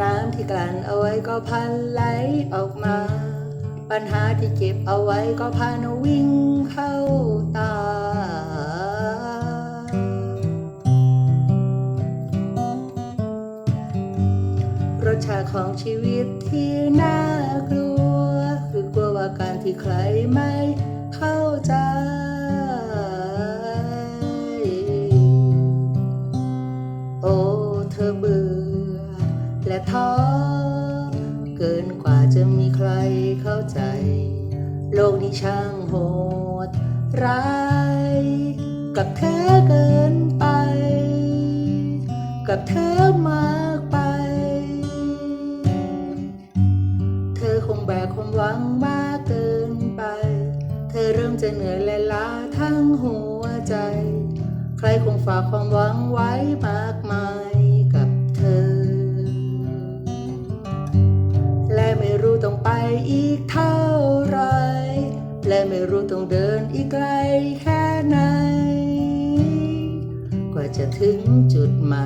น้ำที่กลั่นเอาไว้ก็พันไหลออกมา ปัญหาที่เก็บเอาไว้ก็พานวิ่งเข้าตา รสชาติของชีวิตที่น่ากลัว คือกลัวว่าการที่ใคร และท้อเกินกว่าจะมีใครเข้าใจ โลกนี้ช่างโหดร้ายกับเธอเกินไป กับเธอมากไป เธอคงแบกความหวังมากเกินไป เธอเริ่มจะเหนื่อยและล้าทั้งหัวใจ ใครคงฝากความหวังไว้มากมาย ไปอีกเท่าไร และไม่รู้ต้องเดินอีกไกลแค่ไหน กว่าจะถึงจุดหมาย